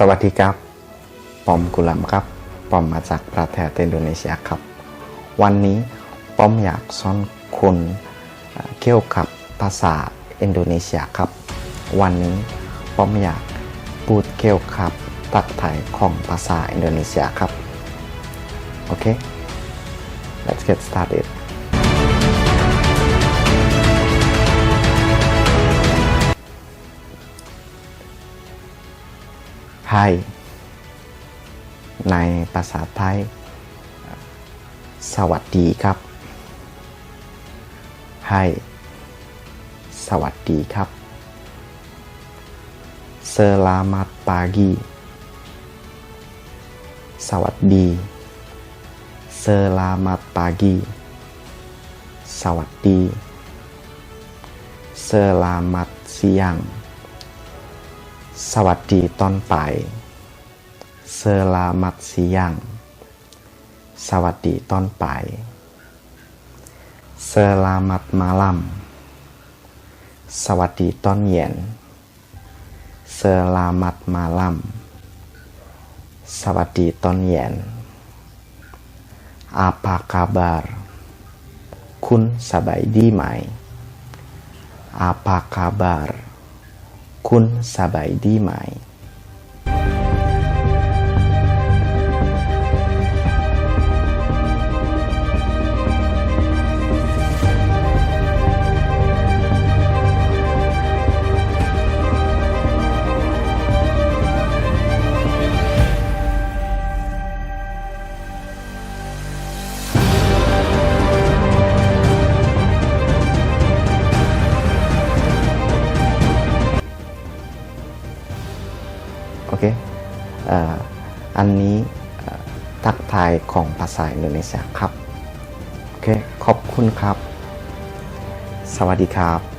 สวัสดีครับ ปอมกุลัมครับ ปอมมาจากประเทศอินโดนีเซียครับ วันนี้ปอมอยากสอนคุณเกี่ยวกับภาษาอินโดนีเซียครับ วันนี้ปอมอยากพูดเกี่ยวกับตักไทายของภาษาอินโดนีเซียครับ โอเค let's get started ไพ่ในภาษาไทย สวัสดีครับไพ่สวัสดีครับเซลามัตปากีสวัสดีเซลามัตปากีสวัสดี Selamat siang. สวัสดีตอนบ่าย Selamat siang สวัสดีตอนบ่าย Selamat malam สวัสดีตอนเย็น Selamat malam สวัสดีตอนเย็น Apa kabar คุณสบายดีไหม Apa kabar คุณสบายดีไหม โอเคอันนี้ทักทายของภาษาอินโดนีเซียครับ โอเค ขอบคุณครับ สวัสดีครับ